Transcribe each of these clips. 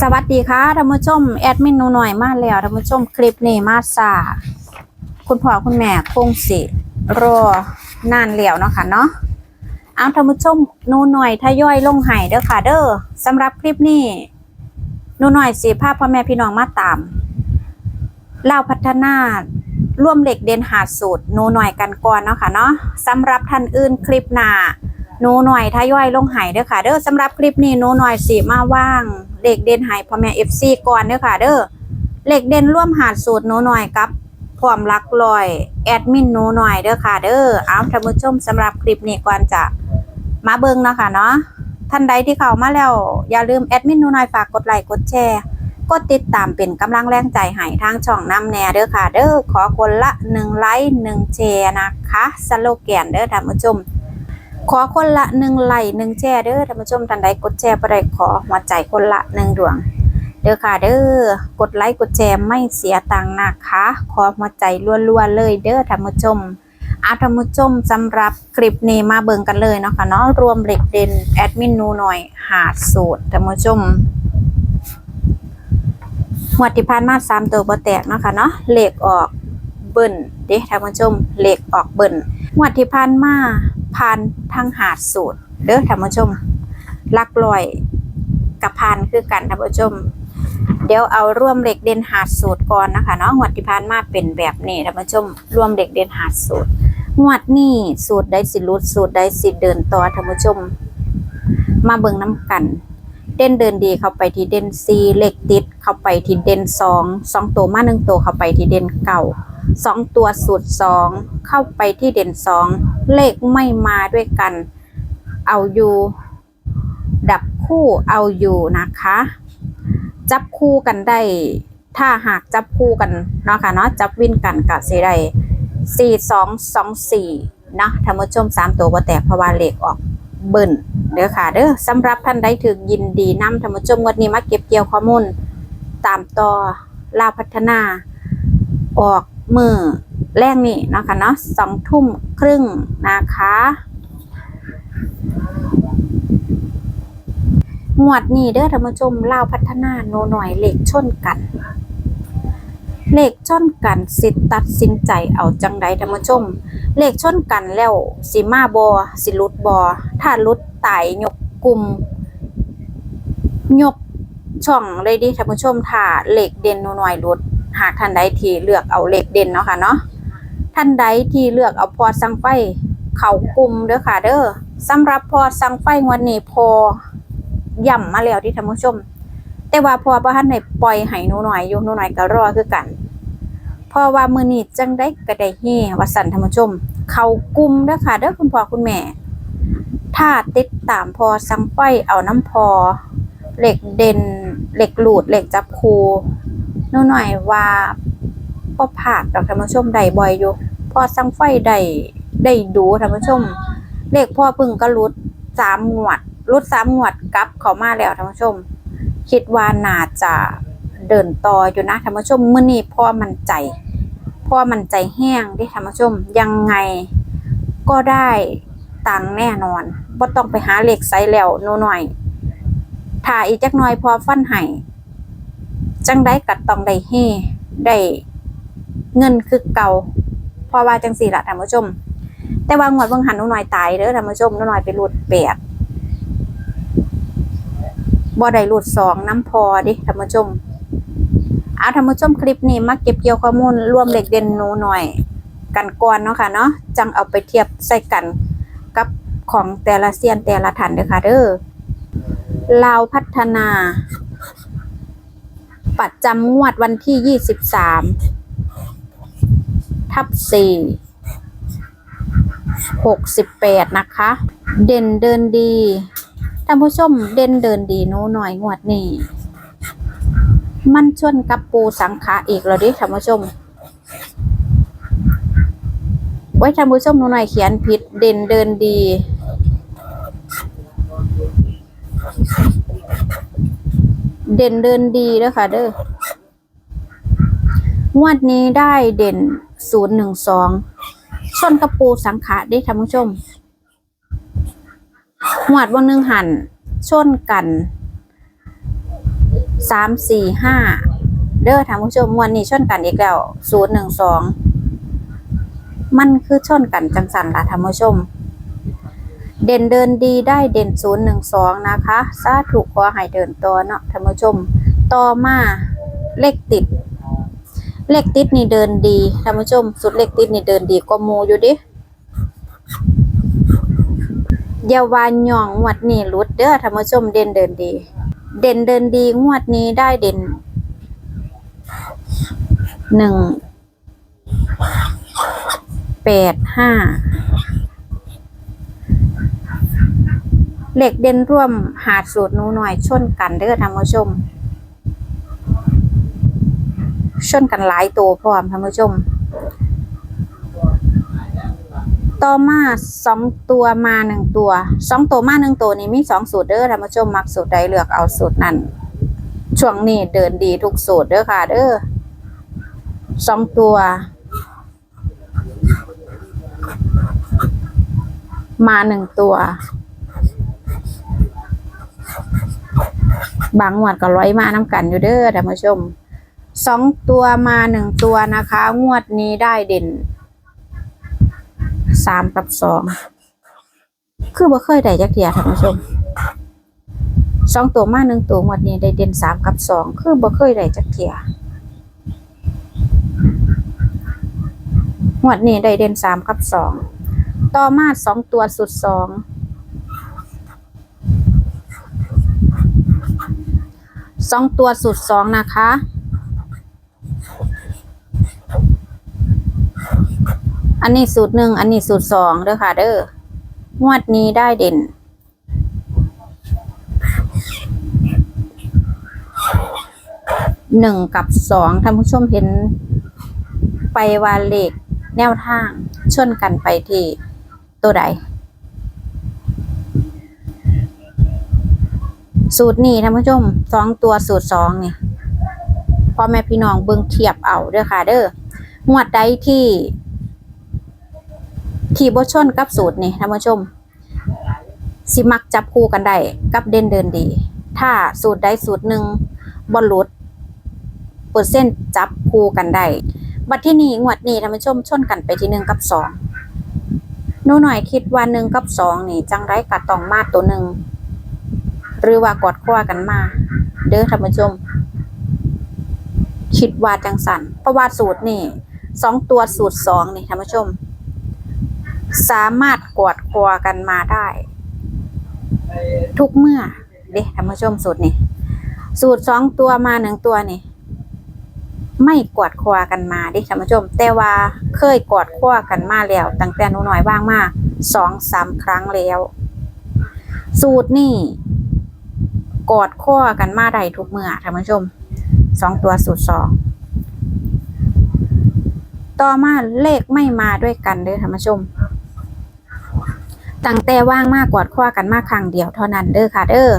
สวัสดีค่ะท่านผู้ชมแอดมินหนูหน่อยมาแล้วท่านผู้ชมคลิปนี้มาสาคุณพ่อคุณแม่คงสิรอนานแล้วเนาะค่ะเนาะเอาท่านผู้ชมหนูหน่อยทยอยลงไห้เด้อค่ะเด้อสำหรับคลิปนี้หนูหน่อยสิภาพพ่อแม่พี่น้องมาตามเล่าพัฒนาร่วมเหล็กเด่นหาดสูตรหนูหน่อยกันก่อนเนาะค่ะเนาะสำหรับท่านอื่นคลิปหน้าหนูหน่อยทยอยลงไห้เด้อค่ะเด้อสำหรับคลิปนี้หนูหน่อยสิมาว่าง เลขเด่นไห้พ่อแม่ FC ก่อนเด้อค่ะ เด้อเลขเด่นร่วมหาดสูตรหนูหน่อยกับความรักลอยแอดมินหนูหน่อยเด้อค่ะ เด้อเอาท่านผู้ชมสำหรับคลิปนี้ก่อนจะมาเบิ่งเนาะค่ะเนาะท่านใดที่เข้ามาแล้ว อย่าลืมแอดมินหนูหน่อยฝากกดไลค์กดแชร์กดติดตามเป็นกำลังแรงใจให้ทางช่องน้ำแน่เด้อค่ะ เด้อขอคนละ1ไลค์1แชร์นะคะสโลแกนเด้อท่านผู้ชม ขอคนละหนึ่งไหลหนึ่งแชร์เด้อท่านผู้ชมท่านใดกดแชร์ไปได้ขอหัวใจคนละหนึ่งดวง เด้อค่ะเด้อกดไลค์กดแชร์ไม่เสียตังค์นะคะ ขอหัวใจรัวๆเลยเด้อท่านผู้ชมอาท่านผู้ชมสำหรับคลิปนี้มาเบิ่งกันเลยเนาะค่ะเนาะรวมเหล็กเด่นแอดมินนูหน่อยหาสูตรท่านผู้ชมหัวดที่ผ่านมาสามตัวบ่แตกเนาะค่ะเนาะเหลขออกเบิ่นเด้ท่านผู้ชมเหลขออกเบิ่นงวดที่ผ่านมา ผ่านทางหาดสูตร เด้อท่านผู้ชมลักลอยกับผ่านคือกันท่านผู้ชม เดี๋ยวเอาร่วมเหล็กเด่นหาดสูตรก่อนนะคะเนาะงวดที่ผ่านมาเป็นแบบนี้ท่านผู้ชมร่วมเหล็กเด่นหาดสูตรงวดนี้สูตรใดสิรุดสูตรใดสิเดินต่อท่านผู้ชม มาเบิ่งน้ำกัน เด่นเดินดีเข้าไปที่เด่นซีเหล็กติดเข้าไปที่เด่นสองสองตัวมาหนึ่งตัวเข้าไปที่เด่นเก่า สองตัวสูตรสองเข้าไปที่เด่นสองเลขไม่มาด้วยกัน เอาอยู่ ดับคู่เอาอยู่นะคะ จับคู่กันได้ ถ้าหากจับคู่กันเนาะค่ะเนาะจับวินกันกับสีได้สี่สองสองสี่นะท่านผู้ชมสามตัวบ่แตกเพราะว่าเลขออกเบิ่นเด้อค่ะเด้อสำหรับท่านใดถึงยินดีนำท่านผู้ชมวันนี้มาเก็บเกี่ยวข้อมูล ตามต่อลาพัฒนาออก มือแรกนี่นะคะเนาะสองทุ่มครึ่งนะคะ งวดนี้เด้อท่านผู้ชมเล่าพัฒนาโนหน่อยเหล็กชนกันเหล็กชนกันสิตัดสินใจเอาจังใดท่านผู้ชมเหล็กชนกันแล้วสิมาบอสิลุดบอถ้าลุดตายยกกลุ่มยกช่องเลยดิท่านผู้ชมถ้าเหล็กเด่นโนหน่อยลุด หากท่านใดที่เลือกเอาเหลขเด่นเนาะค่ะเนาะท่านใดที่เลือกเอาพอสังไฟเขากลุ่มเด้อค่ะ เด้อสำหรับพอสังไฟงวันนี้พอย่ำมาแล้วที่ท่านผู้ชม แต่ว่าพอบ่ทันได้ปล่อยให้หนูหน่อยอยู่หนูหน่อยก็รอคือกันพราะว่ามือนี้จังได้ก็ได้เฮวสันท่านผู้ชม เขากลุ่มเด้อค่ะเด้อคุณพ่อคุณแม่ ถ้าติดตามพอสังไฟเอาน้ำพอเหล็กเด่นเหล็กหลูดเหล็กจับคู นูหน่อยว่าพอผ่าดดอกท่านผู้ชมได้บ่อยอยู่ พอสังไฟได้ได้ดูท่านผู้ชม เลขพ่อพึ่งก็รุดสามงวดรุดสามงวดกลับเขามาแล้วท่านผู้ชม คิดว่าน่าจะเดินต่ออยู่นะท่านผู้ชมมื้อนี้พ่อมันใจพ่อมันใจแห้งเด้ท่านผู้ชมยังไงก็ได้ตังแน่นอนบ่ต้องไปหาเลขไซแล้วนูหน่อยถ้าอีกจักหน่อยพอฟันให้ จังได้กัดต้องได้เฮได้เงินคือเก่าเพราะว่าจังสี่ละท่านผู้ชม แต่ว่างวดเบิ่งหันนูหน่อยตายเด้อท่านผู้ชมนูหน่อยไปรูดแปดบ่ได้รูดสองน้ำพอดิท่านผู้ชมเอาท่านผู้ชมคลิปนี้มาเก็บเกี่ยวข้อมูลรวมเหล็กเด่นหนูหน่อย กันก่อนเนาะค่ะเนาะจังเอาไปเทียบใส่กันกับของแต่ละเซียนแต่ละฐานเด้อค่ะเด้อลาวพัฒนา ประจำงวดวันที่23ทับ4 68นะคะ เด่นเดินดีท่านผู้ชมเด่นเดินดีหนูหน่อยงวดนี้มันชนกับปูสังขาอีกแล้วดิท่านผู้ชม ไว้ท่านผู้ชมหนูหน่อยเขียนผิดเด่นเดินดี เด่นเดินดีเด้อค่ะ เด้องวดนี้ได้เด่นศูนย์หนึ่งสองชนกระปูสังขะได้ท่านผู้ชมงวดวันหนึ่งหันชนกันสามสี่ห้าเด้อท่านผู้ชมมวนนี้ชนกันอีกแล้วศูนย์หนึ่งสองมันคือชนกันจังสันละท่านผู้ชม เด่นเดินดีได้เด่นศูนย์หนึ่งสองนะคะสาถูกขอให้เดินต่อเนาะท่านผู้ชม ต่อมาเลขติด เลขติดนี่เดินดีท่านผู้ชม สุดเลขติดนี่เดินดีกว่าหมูอยู่ดิยาวานหยองงวดนี้หลุดเด้อท่านผู้ชมเด่นเดินดี เด่นเดินดีงวดนี้ได้เด่นหนึ่งแปดห้า เหล็กเด่นร่วมหาดสูตรนูหน่อยชนกันเด้อท่านผู้ชม ชนกันหลายตัวพร้อมท่านผู้ชม ต่อมาสองตัวมาหนึ่งตัวสองตัวมาหนึ่งตัวนี้มีสองสูตรเด้อท่านผู้ชมมักสูตรใดเลือกเอาสูตรนั้นช่วงนี้เดินดีทุกสูตรเด้อค่ะ เด้อสองตัว มาหนึ่งตัว บางหวดก็ร้อยมาน้ำกันอยู่เด้อท่านผู้ชมสองตัวมาหนึ่งตัวนะคะ งวดนี้ได้เด่นสามกับสองคือบ่เคยได้จักเทียท่านผู้ชมสองตัวมาหนึ่งตัวงวดนี้ได้เด่นสามกับสองคือบ่เคยได้จักเทียงวดนี้ได้เด่นสามกับสองต่อมาสองตัวสุดสอง สองตัวสุดสองนะคะ อันนี้สูตรหนึ่งอันนี้สูตรสองเด้อค่ะ เด้องวดนี้ได้เด่น หนึ่งกับสองท่านผู้ชมเห็น ไปวาเลขแนวทางชนกันไปที่ตัวใด สูตรนี้ท่านผู้ชมสองตัวสูตรสองนี่พ่อแม่พี่น้องเบิ่งเทียบเอาเด้อค่ะ เด้องวดใดที่ ที่บ่ชนกับสูตรนี่ท่านผู้ชม สิมักจับคู่กันได้กับเด่นเดินดี ถ้าสูตรใดสูตรหนึ่งบ่หลุดเปอร์เซ็นต์จับคู่กันได้บัดที่นี่งวดนี้ท่านผู้ชมชนกันไปที่หนึ่งกับสองนูหน่อยคิดว่าหนึ่งกับสองนี่ จังไรกัต้องมาตัวหนึ่ง หรือว่ากอดคว้ากันมา เด้อท่านผู้ชม คิดว่าจังสันเพราะว่าสูตรนี่สองตัวสูตรสองนี่ท่านผู้ชม สามารถกอดคอกันมาได้ ทุกเมื่อ เด้ท่านผู้ชมสูตรนี่สูตรสองตัวมาหนึ่งตัวนี่ไม่กอดคอกันมาเดิท่านผู้ชม แต่ว่าเคยกอดคอกันมาแล้วตั้งแต่หนูน้อยบ้างมากสองสามครั้งแล้ว สูตรนี่ กอดคอกันมาได้ทุกเมื่อท่านผู้ชมสองตัวสูตรสองต่อมาเลขไม่มาด้วยกันเด้อท่านผู้ชมตั้งแต่ว่างมากกอดคว้ากันมากครั้งเดียวเท่านั้นเด้อค่ะ เด้อ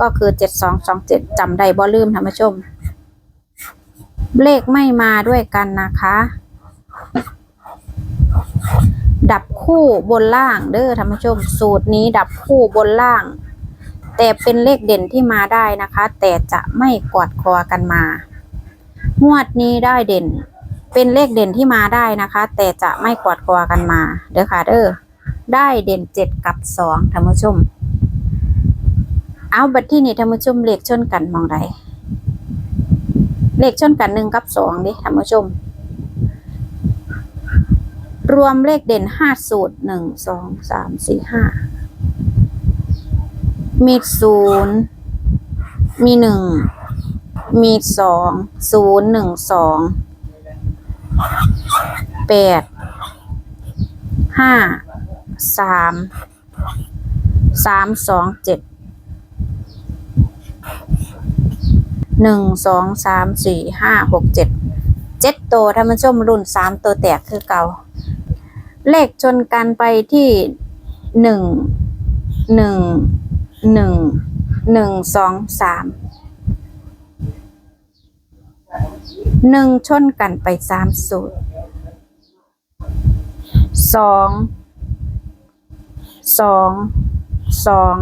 ก็คือเจ็ดสองสองเจ็ดจำได้บ่ลืมท่านผู้ชม เลขไม่มาด้วยกันนะคะ ดับคู่บนล่างเด้อท่านผู้ชม สูตรนี้ดับคู่บนล่าง แต่เป็นเลขเด่นที่มาได้นะคะ แต่จะไม่กอดคอกันมางวดนี้ได้เด่น เป็นเลขเด่นที่มาได้นะคะ แต่จะไม่กอดคอกันมาเด้อค่ะเด้อได้เด่นเจ็ดกับสองท่านผู้ชม เอาบัดที่นี่ท่านผู้ชมเลขชนกันมองใดเลขชนกันหนึ่งกับสองดิท่านผู้ชม รวมเลขเด่นห้าสูตรหนึ่งสองสามสี่ห้า มีศูนย์มีหนึ่งมีสองศูนย์หนึ่งสองแปดห้าสามสามสองเจ็ดหนึ่งสองสามสี่ห้าหกเจ็ดเจ็ดตัวท่านผู้ชมรุ่นสามตัวแตกคือเก่า เลขชนกันไปที่หนึ่งหนึ่ง หนึ่งหนึ่งสองสามหนึ่งชนกันไปสามสูตรสองสองสอง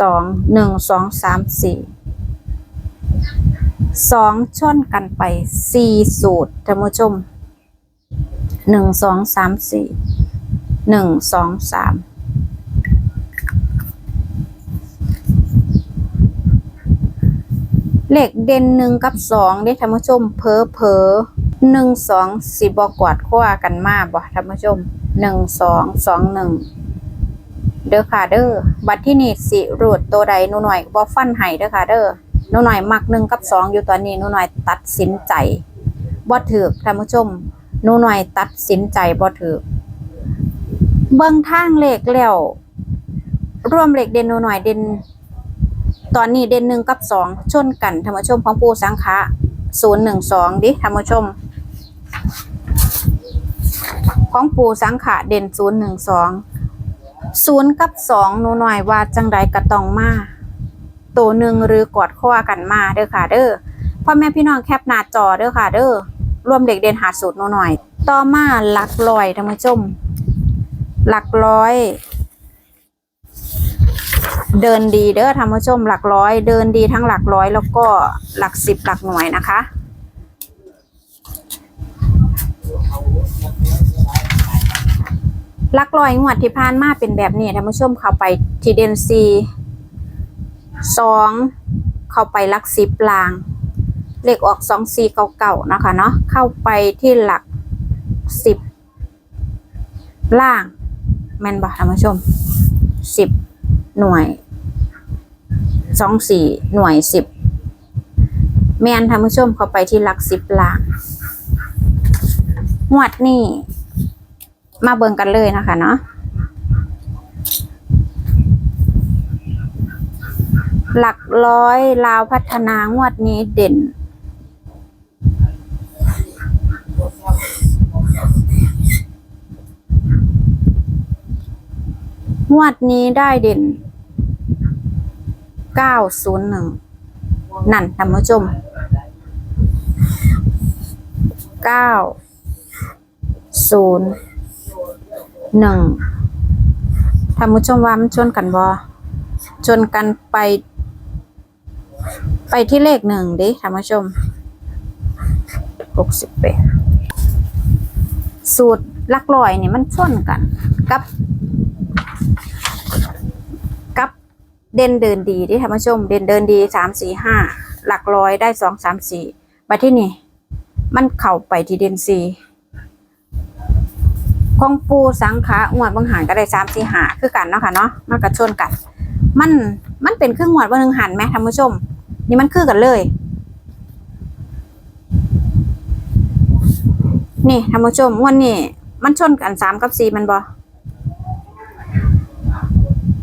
สองหนึ่งสองสามสี่สองชนกันไปสี่สูตรท่านผู้ชมหนึ่งสองสามสี่หนึ่งสองสาม เลขเด่นหนึ่งกับสองได้ท่านผู้ชมเพอเพอหนึ่งสองสิบอกวาดขั้วกันมาบ่ท่านผู้ชมหนึ่งสองสองหนึ่งเด้อค่ะเด้อบัดที่นี่สิรูดตัวใดนูหน่อยบ่ฟันให้เด้อค่ะเด้อนูหน่อยมักหนึ่งกับสองอยู่ตอนนี้นูหน่อยตัดสินใจบ่ถือท่านผู้ชมนูหน่อยตัดสินใจบ่ถือเบิ่งทางเลขแล้วรวมเลขเด่นนูหน่อยเด่น ตอนนี้เด่นหนึ่งกับสองชนกันท่านผู้ชมของปูสังฆะศูนย์หนึ่งสองดิท่านผู้ชม ของปูสังขะเด่นศูนย์หนึ่งสองศูนย์กับสองหนูหน่อยว่าจังใดกระตองมาตัวหนึ่งหรือกอดข้อกันมาเด้อค่ะเด้อพ่อแม่พี่น้องแคปหน้าจอเด้อค่ะเด้อรวมเด็กเด่นหาสูตรหนูหน่อย ต่อมาหลักร้อยท่านผู้ชม หลักร้อย เดินดีเด้อท่านผู้ชมหลักร้อย เดินดีทั้งหลักร้อยแล้วก็หลักสิบหลักหน่วยนะคะ หลักร้อยงวดที่ผ่านมาเป็นแบบนี้ท่านผู้ชมเข้าไปทีเดนซีสองเข้าไปหลักสิบลางเลขออกสองสี่เก่าๆนะคะเนาะเข้าไปที่หลักสิบล่างแม่นบ่ท่านผู้ชมสิบ หน่วยสองสี่หน่วยสิบแมนท่านผู้ชมเข้าไปที่หลักสิบล่างวดนี้มาเบิ่งกันเลยนะคะเนาะหลักร้อยลาวพัฒนางวดนี้เด่น งวดนี้ได้เด่น 901นั่นท่านผู้ชม9ศูนย์หนึ่งท่านผู้ชมว่ามันชนกันบ่ชนกันไป ไปที่เลขหนึ่งดิท่านผู้ชมหกสิบแปดสูตรลักร้อยนี่มันชนกัน กับ เด่นเดินดีดิท่านผู้ชม เด่นเดินดีสามสี่ห้าหลักร้อยได้สองสามสี่มาที่นี่ มันเข้าไปที่เด่นสี่ของปูสังขะงวดบางหันก็ได้สามสี่หาคือกันเนาะค่ะเนาะมันกระชนกัน มันมันเป็นเครื่องงวดบางหนึ่งหันไหมท่านผู้ชม นี่มันคือกันเลย นี่ท่านผู้ชมงวันนี้มันชนกันสามกับสี่มันบอ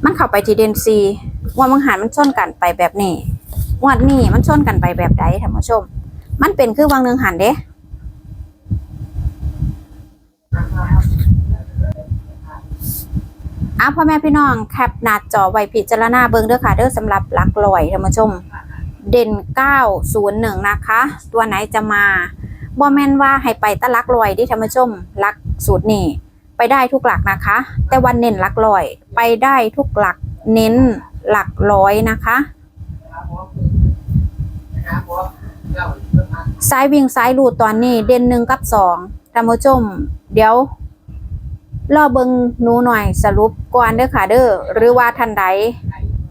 มันเข้าไปที่เดนซี วดบางหันมันชนกันไปแบบนี้งวดนี้มันชนกันไปแบบใดท่านผู้ชม มันเป็นคือบางหนึ่งหันเด้อ้าวพ่อแม่พี่น้องแคปหน้าจอไว้พิจารณาเบิงเด้อค่ะเด้อสำหรับหลักลอยท่านผู้ชม เด่น 901 นะคะ ตัวไหนจะมาบ่แม่นว่าให้ไปตะลักลอยดิท่านผู้ชมลักสูตรนี้ไปได้ทุกหลักนะคะ แต่วันเน้นหลักลอย ไปได้ทุกหลักเน้น หลักร้อยนะคะซ้ายวิ่งซ้ายลูดตอนนี้ เด่นหนึ่งกับสองท่านผู้ชม เดี๋ยวรอเบิงหนูหน่อยสรุปก่อนเด้อค่ะเด้อหรือว่าท่านใด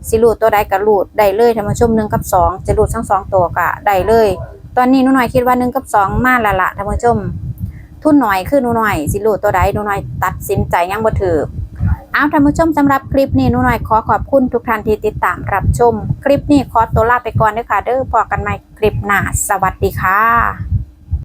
สิรูดตัวใดก็รูดได้เลยท่านผู้ชมหนึ่งกับสองจะรูดทั้งสองตัวก็ได้เลย ตอนนี้หนูหน่อยคิดว่าหนึ่งกับสองมาละละท่านผู้ชม ทุนหน่อยคือหนูหน่อย สิรูดตัวใดหนูหน่อยตัดสินใจยังบ่ถือ อาท่านผู้ชมสำหรับคลิปนี้หนูหน่อยขอขอบคุณทุกท่านที่ติดตามรับชม คลิปนี้ขอตัวลาไปก่อนด้วยค่ะเด้อพอกันใหม่คลิปหน้าสวัสดีค่ะ